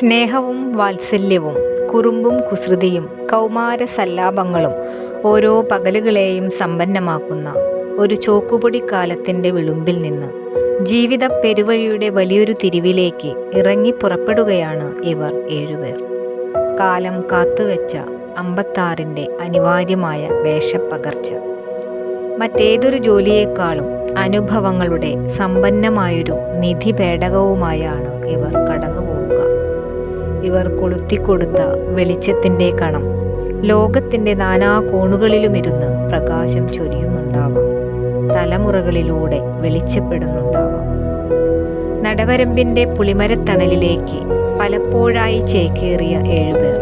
സ്നേഹവും വാത്സല്യവും കുറുമ്പും കുസൃതിയും കൗമാര സല്ലാപങ്ങളും ഓരോ പകലുകളെയും സമ്പന്നമാക്കുന്ന ഒരു ചോക്കുപൊടിക്കാലത്തിന്റെ വിളുമ്പിൽ നിന്ന് ജീവിത പെരുവഴിയുടെ വലിയൊരു തിരിവിലേക്ക് ഇറങ്ങി പുറപ്പെടുകയാണ് ഇവർ ഏഴുപേർ. കാലം കാത്തുവെച്ച അമ്പത്താറിന്റെ അനിവാര്യമായ വേഷപ്പകർച്ച. മറ്റേതൊരു ജോലിയേക്കാളും അനുഭവങ്ങളുടെ സമ്പന്നമായൊരു നിധി പേടകവുമായാണ് ഇവർ കടന്നുപോവുക ഇവർ കൊളുത്തിക്കൊടുത്ത വെളിച്ചത്തിന്റെ കണം. ലോകത്തിന്റെ നാനാ കോണുകളിലുമിരുന്ന് പ്രകാശം ചൊരിയുന്നുണ്ടാവാം. തലമുറകളിലൂടെ വെളിച്ചപ്പെടുന്നുണ്ടാവാം. നടവരമ്പിന്റെ പുളിമരത്തണലിലേക്ക് പലപ്പോഴായി ചേക്കേറിയ ഏഴുപേർ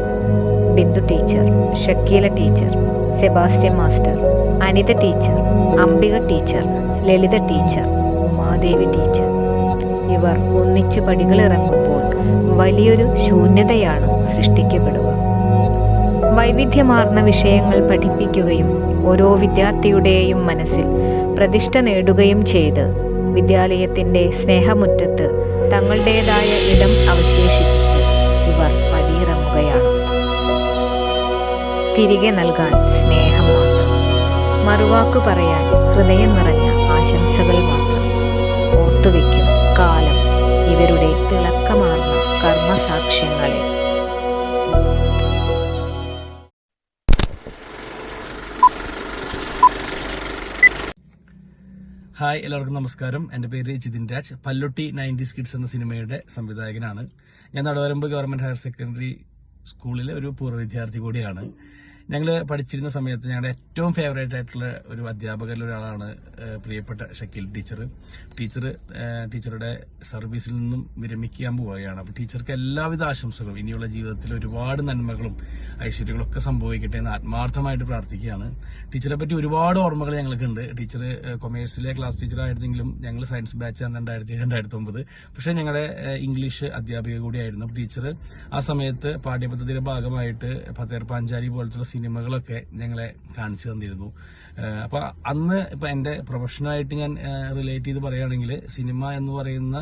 Bindu teacher Shakeela teacher Sebastian master Anitha teacher Ambika teacher Lalitha teacher Umadevi teacher. ഇവർ ഒന്നിച്ചു പടികളിറങ്ങുമ്പോൾ വലിയൊരു ശൂന്യതയാണ് സൃഷ്ടിക്കപ്പെടുക. വൈവിധ്യമാർന്ന വിഷയങ്ങൾ പഠിപ്പിക്കുകയും ഓരോ വിദ്യാർത്ഥിയുടെയും മനസ്സിൽ പ്രതിഷ്ഠ നേടുകയും ചെയ്ത് വിദ്യാലയത്തിന്റെ സ്നേഹമുറ്റത്ത് തങ്ങളുടേതായ ഇടം അവശേഷിപ്പിച്ച് ഇവർ പടിയിറങ്ങുകയാണ്. തിരികെ നൽകാൻ സ്നേഹം മറുവാക്ക് പറയാൻ ഹൃദയം നിറഞ്ഞ ആശംസകൾ മാത്രം. ഓർത്തുവെക്കും കാലം ഇവരുടെ തിളക്കമാർന്ന കർമ്മസാക്ഷ്യങ്ങളെ ഹായ് എല്ലാവർക്കും നമസ്കാരം. എന്റെ പേര് ജിതിൻ രാജ്. പല്ലൊട്ടി നയന്റീസ് കിഡ്സ് എന്ന സിനിമയുടെ സംവിധായകനാണ്. ഞാൻ നടവരമ്പ് ഗവൺമെന്റ് ഹയർ സെക്കൻഡറി സ്കൂളിലെ ഒരു പൂർവ വിദ്യാർത്ഥി കൂടിയാണ്. ഞങ്ങൾ പഠിച്ചിരുന്ന സമയത്ത് ഞങ്ങളുടെ ഏറ്റവും ഫേവറേറ്റ് ആയിട്ടുള്ള ഒരു അധ്യാപകരിൽ ഒരാളാണ് പ്രിയപ്പെട്ട ഷക്കീൽ ടീച്ചർ ടീച്ചർ ടീച്ചറുടെ സർവീസിൽ നിന്നും വിരമിക്കാൻ പോവുകയാണ്. അപ്പോൾ ടീച്ചർക്ക് എല്ലാവിധ ആശംസകളും ഇനിയുള്ള ജീവിതത്തിൽ ഒരുപാട് നന്മകളും ഐശ്വര്യങ്ങളും ഒക്കെ സംഭവിക്കട്ടെ എന്ന് ആത്മാർത്ഥമായിട്ട് പ്രാർത്ഥിക്കുകയാണ്. ടീച്ചറെ പറ്റി ഒരുപാട് ഓർമ്മകൾ ഞങ്ങൾക്കുണ്ട് ടീച്ചർ കൊമേഴ്സിലെ ക്ലാസ് ടീച്ചറായിരുന്നെങ്കിലും ഞങ്ങൾ സയൻസ് ബാച്ചാണ് രണ്ടായിരത്തി രണ്ടായിരത്തി ഒമ്പത്. പക്ഷേ ഞങ്ങളുടെ ഇംഗ്ലീഷ് അധ്യാപിക കൂടിയായിരുന്നു. ടീച്ചർ ആ സമയത്ത് പാഠ്യപദ്ധതിയുടെ ഭാഗമായിട്ട് ഫത്തേർ പാഞ്ചാലി പോലത്തുള്ള സിനിമകളൊക്കെ ഞങ്ങളെ കാണിച്ചു തന്നിരുന്നു. അപ്പോൾ അപ്പൊ അന്ന് ഇപ്പൊ എന്റെ പ്രൊഫഷനായിട്ട് ഞാൻ റിലേറ്റ് ചെയ്ത് പറയുകയാണെങ്കിൽ സിനിമ എന്ന് പറയുന്ന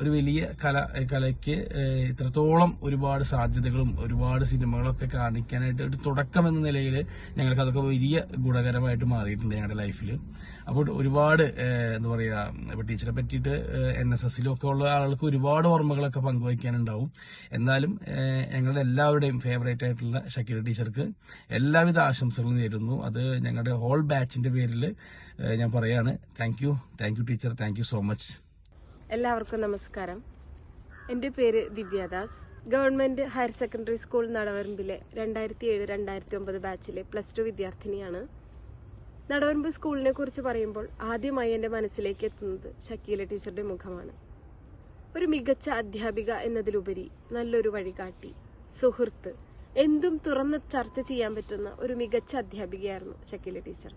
ഒരു വലിയ കല കലയ്ക്ക് ഇത്രത്തോളം ഒരുപാട് സാധ്യതകളും ഒരുപാട് സിനിമകളൊക്കെ കാണിക്കാനായിട്ട് ഒരു തുടക്കം എന്ന നിലയിൽ ഞങ്ങൾക്ക് അതൊക്കെ വലിയ ഗുണകരമായിട്ട് മാറിയിട്ടുണ്ട് ഞങ്ങളുടെ ലൈഫിൽ അപ്പോൾ ഒരുപാട് എന്താ പറയാ ഇപ്പൊ ടീച്ചറെ പറ്റിയിട്ട് എൻ എസ് എസിലും ഒക്കെ ഉള്ള ആളുകൾക്ക് ഒരുപാട് ഓർമ്മകളൊക്കെ പങ്കുവയ്ക്കാനുണ്ടാവും. എന്നാലും ഞങ്ങളുടെ എല്ലാവരുടെയും ഫേവറേറ്റ് ആയിട്ടുള്ള ഷക്കീല ടീച്ചർക്ക് എല്ലാവിധ ആശംസകളും നേരുന്നു. അത് ഞങ്ങളുടെ ഹോൾ ബാച്ചിന്റെ പേരിൽ ഞാൻ പറയാണ്. Thank you thank you teacher thank you so much എല്ലാവർക്കും നമസ്കാരം. എന്റെ പേര് Divyadas. Government higher secondary school നടവരമ്പിലെ രണ്ടായിരത്തി ഏഴ് രണ്ടായിരത്തി ഒമ്പത് ബാച്ചിലെ പ്ലസ് ടു വിദ്യാർത്ഥിനിയാണ്. നടവരമ്പ് സ്കൂളിനെ കുറിച്ച് പറയുമ്പോൾ ആദ്യമായി എന്റെ മനസ്സിലേക്ക് എത്തുന്നത് ഷക്കീല ടീച്ചറുടെ മുഖമാണ്. ഒരു മികച്ച അധ്യാപിക എന്നതിലുപരി നല്ലൊരു വഴികാട്ടി സുഹൃത്ത് എന്തും തുറന്ന് ചർച്ച ചെയ്യാൻ പറ്റുന്ന ഒരു മികച്ച അധ്യാപികയായിരുന്നു ഷക്കീല ടീച്ചർ.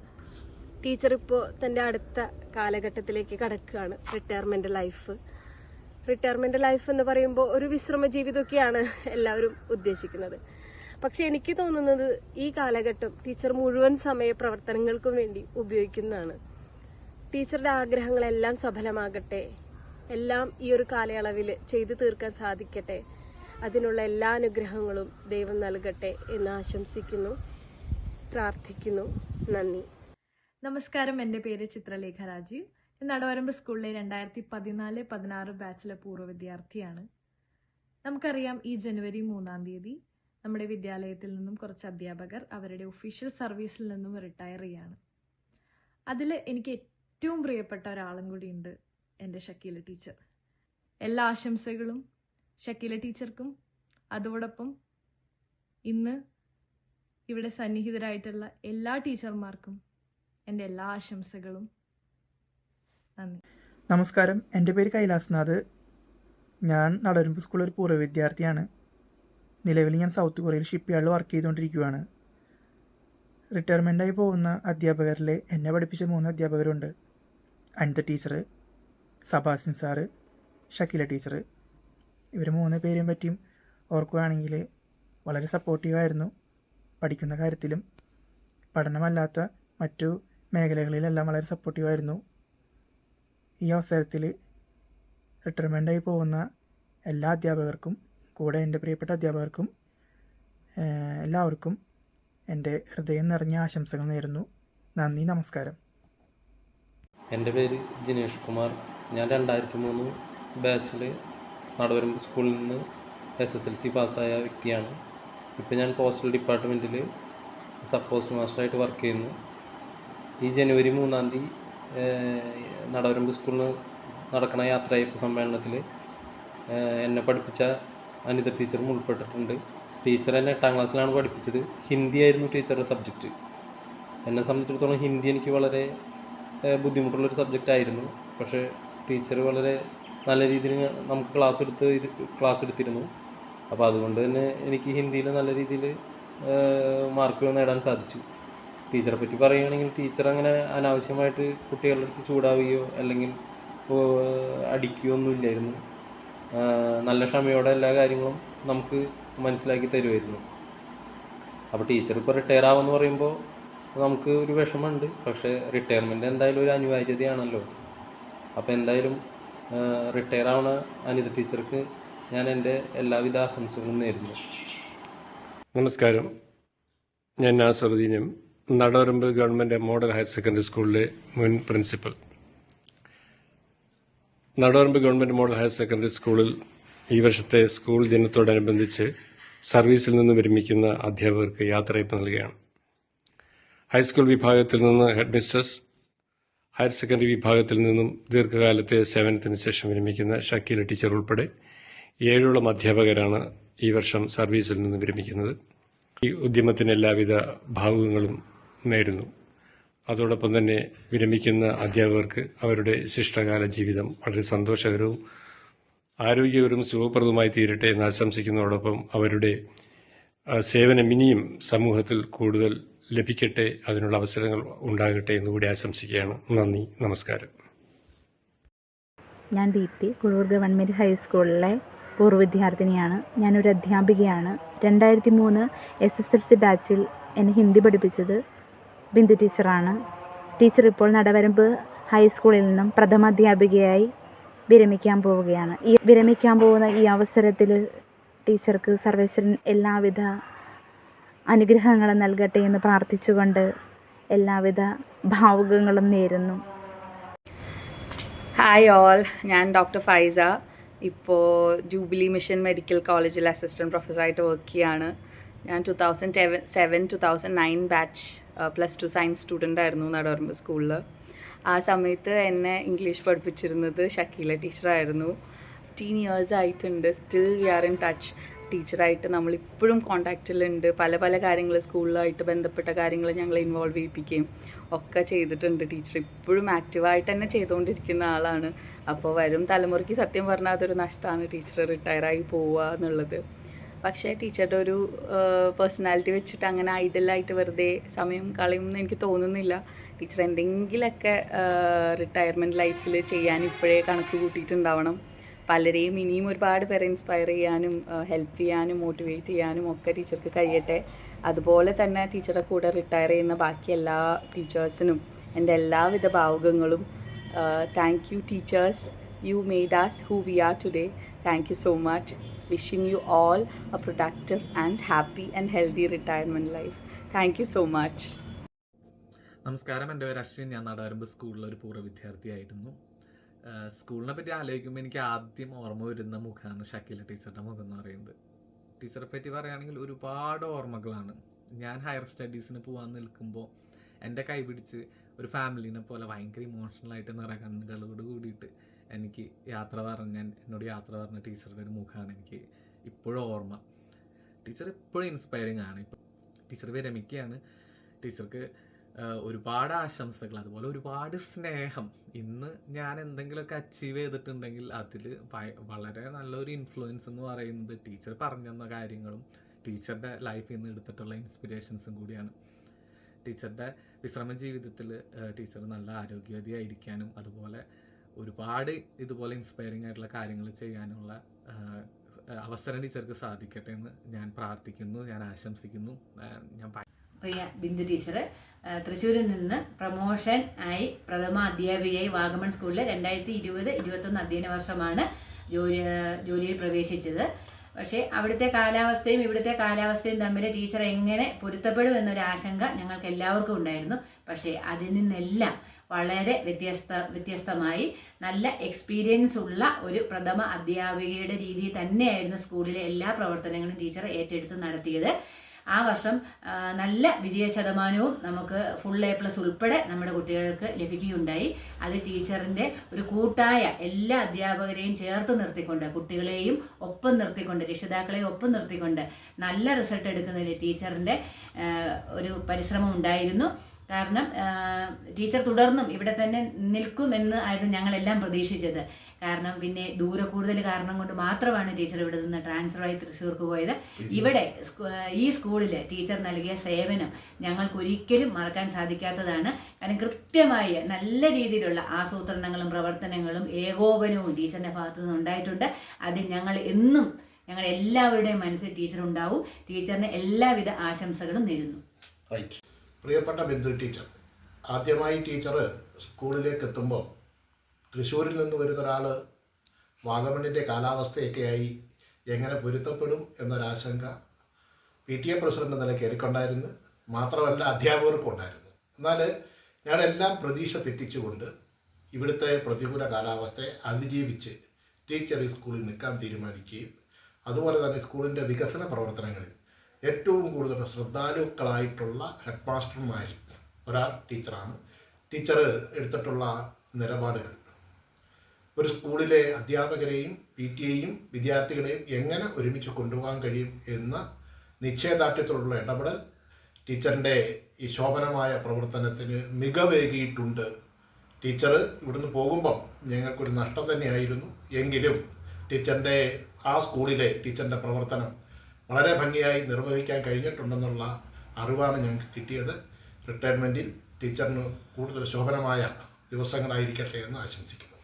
ടീച്ചർ ഇപ്പോൾ തന്റെ അടുത്ത കാലഘട്ടത്തിലേക്ക് കടക്കുകയാണ്. റിട്ടയർമെന്റ് ലൈഫ് റിട്ടയർമെന്റ് ലൈഫ് എന്ന് പറയുമ്പോൾ ഒരു വിശ്രമ ജീവിതമൊക്കെയാണ് എല്ലാവരും ഉദ്ദേശിക്കുന്നത്. പക്ഷെ എനിക്ക് തോന്നുന്നത് ഈ കാലഘട്ടം ടീച്ചർ മുഴുവൻ സമയ പ്രവർത്തനങ്ങൾക്കും വേണ്ടി ഉപയോഗിക്കുന്നതാണ്. ടീച്ചറുടെ ആഗ്രഹങ്ങളെല്ലാം സഫലമാകട്ടെ. എല്ലാം ഈ ഒരു കാലയളവിൽ ചെയ്തു തീർക്കാൻ സാധിക്കട്ടെ. അതിനുള്ള എല്ലാ അനുഗ്രഹങ്ങളും ദൈവം നൽകട്ടെ എന്ന് ആശംസിക്കുന്നു. പ്രാർത്ഥിക്കുന്നു. നന്ദി. നമസ്കാരം. എന്റെ പേര് ചിത്രലേഖ രാജീവ്. നടവരമ്പ് സ്കൂളിലെ രണ്ടായിരത്തി പതിനാല് പതിനാറ് ബാച്ചിലെ പൂർവ വിദ്യാർത്ഥിയാണ്. നമുക്കറിയാം ഈ ജനുവരി മൂന്നാം തീയതി നമ്മുടെ വിദ്യാലയത്തിൽ നിന്നും കുറച്ച് അധ്യാപകർ അവരുടെ ഒഫീഷ്യൽ സർവീസിൽ നിന്നും റിട്ടയർ ചെയ്യാണ്. അതിൽ എനിക്ക് ഏറ്റവും പ്രിയപ്പെട്ട ഒരാളും കൂടിയുണ്ട് എന്റെ ഷക്കീല ടീച്ചർ. എല്ലാ ആശംസകളും ഷക്കീല ടീച്ചർക്കും അതോടൊപ്പം ഇന്ന് ഇവിടെ സന്നിഹിതരായിട്ടുള്ള എല്ലാ ടീച്ചർമാർക്കും എന്റെ എല്ലാ ആശംസകളും. നന്ദി. നമസ്കാരം. എന്റെ പേര് കൈലാസ്നാഥ്. ഞാൻ നടരുമ്പ് സ്കൂളിൽ ഒരു പൂർവ വിദ്യാർത്ഥിയാണ്. നിലവിൽ ഞാൻ സൗത്ത് കൊറിയയിൽ ഷിപ്പ് യാർഡിൽ വർക്ക് ചെയ്തുകൊണ്ടിരിക്കുകയാണ് റിട്ടയർമെന്റായി പോകുന്ന അധ്യാപകരിൽ എന്നെ പഠിപ്പിച്ച മൂന്ന് അധ്യാപകരുണ്ട്. Anitha teacher സബാസിൻ sir Shakeela teacher ഇവർ മൂന്ന് പേരെയും പറ്റിയും ഓർക്കുകയാണെങ്കിൽ വളരെ സപ്പോർട്ടീവായിരുന്നു പഠിക്കുന്ന കാര്യത്തിലും. പഠനമല്ലാത്ത മറ്റു മേഖലകളിലെല്ലാം വളരെ സപ്പോർട്ടീവായിരുന്നു ഈ അവസരത്തിൽ റിട്ടയർമെന്റായി പോകുന്ന എല്ലാ അധ്യാപകർക്കും കൂടെ എന്റെ പ്രിയപ്പെട്ട അധ്യാപകർക്കും എല്ലാവർക്കും എന്റെ ഹൃദയം നിറഞ്ഞ ആശംസകൾ നേരുന്നു. നന്ദി നമസ്കാരം. എന്റെ പേര് ജിനേഷ് കുമാർ. ഞാൻ രണ്ടായിരത്തി മൂന്ന് ബാച്ചിൽ നടവരമ്പ് സ്കൂളിൽ നിന്ന് എസ് എസ് എൽ സി പാസ്സായ വ്യക്തിയാണ്. ഇപ്പോൾ ഞാൻ പോസ്റ്റൽ ഡിപ്പാർട്ട്മെന്റിൽ സബ് പോസ്റ്റ് മാസ്റ്ററായിട്ട് വർക്ക് ചെയ്യുന്നു. ഈ ജനുവരി മൂന്നാം തീയതി നടവരമ്പ് സ്കൂളിൽ നടക്കണ യാത്രയപ്പ് സമ്മേളനത്തിൽ എന്നെ പഠിപ്പിച്ച അനിത ടീച്ചറും ഉൾപ്പെട്ടിട്ടുണ്ട്. ടീച്ചർ എന്നെ എട്ടാം ക്ലാസ്സിലാണ് പഠിപ്പിച്ചത്. ഹിന്ദി ആയിരുന്നു ടീച്ചറുടെ സബ്ജക്റ്റ് എന്നെ സംബന്ധിച്ചിടത്തോളം ഹിന്ദി എനിക്ക് വളരെ ബുദ്ധിമുട്ടുള്ളൊരു സബ്ജക്റ്റ് ആയിരുന്നു. പക്ഷേ ടീച്ചർ വളരെ നല്ല രീതിയിൽ നമുക്ക് ക്ലാസ് എടുത്ത് ക്ലാസ് എടുത്തിരുന്നു. അപ്പോൾ അതുകൊണ്ട് തന്നെ എനിക്ക് ഹിന്ദിയിൽ നല്ല രീതിയിൽ മാർക്കുകൾ നേടാൻ സാധിച്ചു. ടീച്ചറെ പറ്റി പറയുകയാണെങ്കിൽ ടീച്ചർ അങ്ങനെ അനാവശ്യമായിട്ട് കുട്ടികളുടെ അടുത്ത് ചൂടാവുകയോ അല്ലെങ്കിൽ അടിക്കുകയോ ഒന്നും ഇല്ലായിരുന്നു. നല്ല ക്ഷമയോടെ എല്ലാ കാര്യങ്ങളും നമുക്ക് മനസ്സിലാക്കി തരുമായിരുന്നു. അപ്പോൾ ടീച്ചർ ഇപ്പോൾ റിട്ടയർ ആവുമെന്ന് പറയുമ്പോൾ നമുക്ക് ഒരു വിഷമമുണ്ട്. പക്ഷേ റിട്ടയർമെന്റ് എന്തായാലും ഒരു അനിവാര്യതയാണല്ലോ. അപ്പോൾ എന്തായാലും റിട്ടയർ ആവണ അനിത ടീച്ചർക്ക് ഞാൻ എന്റെ എല്ലാവിധ ആശംസകളും നേരുന്നു. നമസ്കാരം. ഞാൻ നാസറുദ്ദീനും Nadavaramba government model higher secondary സ്കൂളിലെ മുൻ principal. Nadavaramba government model higher secondary സ്കൂളിൽ ഈ വർഷത്തെ സ്കൂൾ ദിനത്തോടനുബന്ധിച്ച് സർവീസിൽ നിന്ന് വിരമിക്കുന്ന അധ്യാപകർക്ക് യാത്രയപ്പ് നൽകുകയാണ്. ഹൈസ്കൂൾ വിഭാഗത്തിൽ നിന്ന് ഹെഡ് മിസ്റ്റേഴ്സ് ഹയർ സെക്കൻഡറി വിഭാഗത്തിൽ നിന്നും ദീർഘകാലത്തെ സേവനത്തിന് ശേഷം വിരമിക്കുന്ന ഷക്കീല ടീച്ചർ ഉൾപ്പെടെ ഏഴോളം അധ്യാപകരാണ് ഈ വർഷം സർവീസിൽ നിന്ന് വിരമിക്കുന്നത്. ഈ ഉദ്യമത്തിന് എല്ലാവിധ ഭാവുകങ്ങളും നേരുന്നു. അതോടൊപ്പം തന്നെ വിരമിക്കുന്ന അധ്യാപകർക്ക് അവരുടെ ശിഷ്ടകാല ജീവിതം വളരെ സന്തോഷകരവും ആരോഗ്യകരവും സുഖപ്രദവുമായി തീരട്ടെ എന്ന് ആശംസിക്കുന്നതോടൊപ്പം അവരുടെ സേവനം ഇനിയും സമൂഹത്തിൽ കൂടുതൽ ലഭിക്കട്ടെ അതിനുള്ള അവസരങ്ങൾ ഉണ്ടാകട്ടെ എന്ന് കൂടി ആശംസിക്കുകയാണ്. നന്ദി നമസ്കാരം. ഞാൻ ദീപ്തി കുളൂർ ഗവൺമെന്റ് ഹൈസ്കൂളിലെ പൂർവ വിദ്യാർത്ഥിനിയാണ്. ഞാനൊരു അധ്യാപികയാണ്. രണ്ടായിരത്തി മൂന്ന് എസ് എസ് എൽ സി ബാച്ചിൽ എന്നെ ഹിന്ദി പഠിപ്പിച്ചത് ബിന്ദു ടീച്ചറാണ്. ടീച്ചർ ഇപ്പോൾ നടവരമ്പ് ഹൈസ്കൂളിൽ നിന്നും പ്രഥമ അധ്യാപികയായി വിരമിക്കാൻ പോവുകയാണ്. ഈ വിരമിക്കാൻ പോകുന്ന ഈ അവസരത്തിൽ ടീച്ചർക്ക് സർവേശ്വരൻ എല്ലാവിധ അനുഗ്രഹങ്ങളും നൽകട്ടെ എന്ന് പ്രാർത്ഥിച്ചുകൊണ്ട് എല്ലാവിധ ഭാവുകങ്ങളും നേരുന്നു. ഹായ് ഓൾ ഞാൻ ഡോക്ടർ ഫൈസ. ഇപ്പോൾ ജൂബിലി മിഷൻ മെഡിക്കൽ കോളേജിൽ അസിസ്റ്റന്റ് പ്രൊഫസറായിട്ട് വർക്ക് ചെയ്യാണ്. ഞാൻ two thousand ടെവൻ seven two thousand nine batch plus two science student ആയിരുന്നു നടവർമ്പ് സ്കൂളിൽ ആ സമയത്ത് എന്നെ ഇംഗ്ലീഷ് പഠിപ്പിച്ചിരുന്നത് ഷക്കീല ടീച്ചറായിരുന്നു ഫിഫ്റ്റീൻ ഇയേഴ്സ് ആയിട്ടുണ്ട്. Still we are in touch ടീച്ചറായിട്ട് നമ്മളിപ്പോഴും കോണ്ടാക്റ്റിലുണ്ട്. പല പല കാര്യങ്ങൾ സ്കൂളിലായിട്ട് ബന്ധപ്പെട്ട കാര്യങ്ങൾ ഞങ്ങൾ ഇൻവോൾവ് ചെയ്യിപ്പിക്കുകയും ഒക്കെ ചെയ്തിട്ടുണ്ട് ടീച്ചർ. ഇപ്പോഴും ആക്റ്റീവായിട്ട് തന്നെ ചെയ്തുകൊണ്ടിരിക്കുന്ന ആളാണ്. അപ്പോൾ വരും തലമുറയ്ക്ക് സത്യം പറഞ്ഞാൽ അതൊരു നഷ്ടമാണ് ടീച്ചർ റിട്ടയറായി പോവുക എന്നുള്ളത്. പക്ഷേ ടീച്ചറുടെ ഒരു പേഴ്സണാലിറ്റി വെച്ചിട്ട് അങ്ങനെ ഐഡലായിട്ട് വെറുതെ സമയം കളയുമെന്ന് എനിക്ക് തോന്നുന്നില്ല. ടീച്ചർ എന്തെങ്കിലുമൊക്കെ റിട്ടയർമെന്റ് ലൈഫിൽ ചെയ്യാൻ ഇപ്പോഴേ കണക്ക് കൂട്ടിയിട്ടുണ്ടാവണം. പലരെയും ഇനിയും ഒരുപാട് പേരെ ഇൻസ്പയർ ചെയ്യാനും ഹെൽപ്പ് ചെയ്യാനും മോട്ടിവേറ്റ് ചെയ്യാനും ഒക്കെ ടീച്ചർക്ക് കഴിയട്ടെ. അതുപോലെ തന്നെ ടീച്ചറെ കൂടെ റിട്ടയർ ചെയ്യുന്ന ബാക്കി എല്ലാ ടീച്ചേഴ്സിനും എന്റെ എല്ലാവിധ ഭാവുകങ്ങളും thank you teachers you made us who we are today thank you so much wishing you all a productive and happy and healthy retirement life thank you so much നമസ്കാരം. എന്റെ പേര് അശ്വിൻ. ഞാൻ നാടാരംഭ സ്കൂളിലെ ഒരു പൂർവ വിദ്യാർത്ഥിയായിരുന്നു. സ്കൂളിനെ പറ്റി ആലോചിക്കുമ്പോൾ എനിക്ക് ആദ്യം ഓർമ്മ വരുന്ന മുഖമാണ് ഷക്കീല ടീച്ചറുടെ മുഖം എന്ന് പറയുന്നത്. ടീച്ചറെ പറ്റി പറയുകയാണെങ്കിൽ ഒരുപാട് ഓർമ്മകളാണ്. ഞാൻ ഹയർ സ്റ്റഡീസിന് പോകാൻ നിൽക്കുമ്പോൾ എന്റെ കൈ പിടിച്ച് ഒരു ഫാമിലിനെ പോലെ ഭയങ്കര ഇമോഷണലായിട്ട് നിറകണ്ണുകളോട് കൂടിയിട്ട് എനിക്ക് യാത്ര പറഞ്ഞ എന്നോട് യാത്ര പറഞ്ഞ ടീച്ചറുടെ ഒരു മുഖമാണ് എനിക്ക് ഇപ്പോഴും ഓർമ്മ. ടീച്ചർ ഇപ്പോഴും ഇൻസ്പയറിങ് ആണ്. ഇപ്പം ടീച്ചർ വിരമിക്കുകയാണ്. ടീച്ചർക്ക് ഒരുപാട് ആശംസകൾ അതുപോലെ ഒരുപാട് സ്നേഹം. ഇന്ന് ഞാൻ എന്തെങ്കിലുമൊക്കെ അച്ചീവ് ചെയ്തിട്ടുണ്ടെങ്കിൽ അതിൽ വളരെ നല്ലൊരു ഇൻഫ്ലുവൻസ് എന്ന് പറയുന്നത് ടീച്ചർ പറഞ്ഞു തന്ന കാര്യങ്ങളും ടീച്ചറുടെ ലൈഫിൽ നിന്ന് എടുത്തിട്ടുള്ള ഇൻസ്പിറേഷൻസും കൂടിയാണ്. ടീച്ചറുടെ വിശ്രമ ജീവിതത്തിൽ ടീച്ചർ നല്ല ആരോഗ്യവതിയായിരിക്കാനും അതുപോലെ ഒരുപാട് ഇതുപോലെ ഇൻസ്പയറിംഗ് ആയിട്ടുള്ള കാര്യങ്ങൾ ചെയ്യാനുള്ള അവസരം ടീച്ചർക്ക് സാധിക്കട്ടെ എന്ന് ഞാൻ പ്രാർത്ഥിക്കുന്നു ഞാൻ ആശംസിക്കുന്നു. ഞാൻ പ്രിയ ബിന്ദു ടീച്ചർ തൃശ്ശൂരിൽ നിന്ന് പ്രമോഷൻ ആയി പ്രഥമ അധ്യാപികയായി വാഗമൺ സ്കൂളിൽ രണ്ടായിരത്തി ഇരുപത് ഇരുപത്തൊന്ന് അധ്യയന വർഷമാണ് ജോലി ജോലിയിൽ പ്രവേശിച്ചത്. പക്ഷേ അവിടുത്തെ കാലാവസ്ഥയും ഇവിടുത്തെ കാലാവസ്ഥയും തമ്മിൽ ടീച്ചർ എങ്ങനെ പൊരുത്തപ്പെടും എന്നൊരു ആശങ്ക ഞങ്ങൾക്ക് എല്ലാവർക്കും ഉണ്ടായിരുന്നു. പക്ഷേ അതിൽ നിന്നെല്ലാം വളരെ വ്യത്യസ്ത വ്യത്യസ്തമായി നല്ല എക്സ്പീരിയൻസ് ഉള്ള ഒരു പ്രഥമ അധ്യാപികയുടെ രീതി തന്നെയായിരുന്നു സ്കൂളിലെ എല്ലാ പ്രവർത്തനങ്ങളും ടീച്ചർ ഏറ്റെടുത്ത് നടത്തിയത്. ആ വർഷം നല്ല വിജയ ശതമാനവും നമുക്ക് ഫുൾ എ പ്ലസ് ഉൾപ്പെടെ നമ്മുടെ കുട്ടികൾക്ക് ലഭിക്കുകയുണ്ടായി. അത് ടീച്ചറിന്റെ ഒരു കൂട്ടായ എല്ലാ അധ്യാപകരെയും ചേർത്ത് നിർത്തിക്കൊണ്ട് കുട്ടികളെയും ഒപ്പം നിർത്തിക്കൊണ്ട് രക്ഷിതാക്കളെയും ഒപ്പം നിർത്തിക്കൊണ്ട് നല്ല റിസൾട്ട് എടുക്കുന്നതിൽ ടീച്ചറിന്റെ ഒരു പരിശ്രമം ഉണ്ടായിരുന്നു. കാരണം ടീച്ചർ തുടർന്നും ഇവിടെ തന്നെ നിൽക്കും എന്ന് ആയിരുന്നു ഞങ്ങളെല്ലാം പ്രതീക്ഷിച്ചത്. കാരണം പിന്നെ ദൂരെ കൂടുതൽ കാരണം കൊണ്ട് മാത്രമാണ് ടീച്ചർ ഇവിടെ നിന്ന് ട്രാൻസ്ഫറായി തൃശ്ശൂർക്ക് പോയത്. ഇവിടെ ഈ സ്കൂളിൽ ടീച്ചർ നൽകിയ സേവനം ഞങ്ങൾക്ക് ഒരിക്കലും മറക്കാൻ സാധിക്കാത്തതാണ്. കാരണം കൃത്യമായ നല്ല രീതിയിലുള്ള ആസൂത്രണങ്ങളും പ്രവർത്തനങ്ങളും ഏകോപനവും ടീച്ചറിന്റെ ഭാഗത്തു നിന്ന് ഉണ്ടായിട്ടുണ്ട്. അതിൽ ഞങ്ങൾ എന്നും ഞങ്ങളുടെ എല്ലാവരുടെയും മനസ്സിൽ ടീച്ചർ ഉണ്ടാവും. ടീച്ചറിന് എല്ലാവിധ ആശംസകളും നേരുന്നു. പ്രിയപ്പെട്ട ബിന്ദു ടീച്ചർ ആദ്യമായി ടീച്ചർ സ്കൂളിലേക്ക് എത്തുമ്പോൾ തൃശ്ശൂരിൽ നിന്ന് വരുന്ന ഒരാൾ വാഗമണ്ണിന്റെ കാലാവസ്ഥയൊക്കെയായി എങ്ങനെ പൊരുത്തപ്പെടും എന്നൊരാശങ്ക പി ടി എ പ്രസിഡന്റ് നിലയ്ക്ക് എനിക്കുണ്ടായിരുന്നു. മാത്രമല്ല അധ്യാപകർക്കും ഉണ്ടായിരുന്നു. എന്നാൽ ഞാനെല്ലാം പ്രതീക്ഷ തെറ്റിച്ചുകൊണ്ട് ഇവിടുത്തെ പ്രതികൂല കാലാവസ്ഥയെ അതിജീവിച്ച് ടീച്ചർ ഈ സ്കൂളിൽ നിൽക്കാൻ തീരുമാനിക്കുകയും അതുപോലെ തന്നെ സ്കൂളിന്റെ വികസന പ്രവർത്തനങ്ങളിൽ ഏറ്റവും കൂടുതൽ ശ്രദ്ധാലുക്കളായിട്ടുള്ള ഹെഡ് മാസ്റ്റർമാരിൽ ഒരാൾ ടീച്ചറാണ്. ടീച്ചർ എടുത്തിട്ടുള്ള നിലപാടുകൾ. ഒരു സ്കൂളിലെ അധ്യാപകരെയും പി ടി എയും വിദ്യാർത്ഥികളെയും എങ്ങനെ ഒരുമിച്ച് കൊണ്ടുപോകാൻ കഴിയും എന്ന നിശ്ചയദാർഢ്യത്തോടുള്ള ഇടപെടൽ ടീച്ചറിന്റെ ഈ ശോഭനമായ പ്രവർത്തനത്തിന് മികവേകിയിട്ടുണ്ട്. ടീച്ചർ ഇവിടുന്ന് പോകുമ്പം ഞങ്ങൾക്കൊരു നഷ്ടം തന്നെയായിരുന്നു. എങ്കിലും ടീച്ചറിന്റെ ആ സ്കൂളിലെ ടീച്ചറിന്റെ പ്രവർത്തനം വളരെ ഭംഗിയായി നിർവഹിക്കാൻ കഴിഞ്ഞിട്ടുണ്ടെന്നുള്ള അറിവാണ് ഞങ്ങൾക്ക് കിട്ടിയത്. റിട്ടയർമെന്റിൽ ടീച്ചറിന് കൂടുതൽ ശോഭനമായ ദിവസങ്ങളായിരിക്കട്ടെ എന്ന് ആശംസിക്കുന്നു.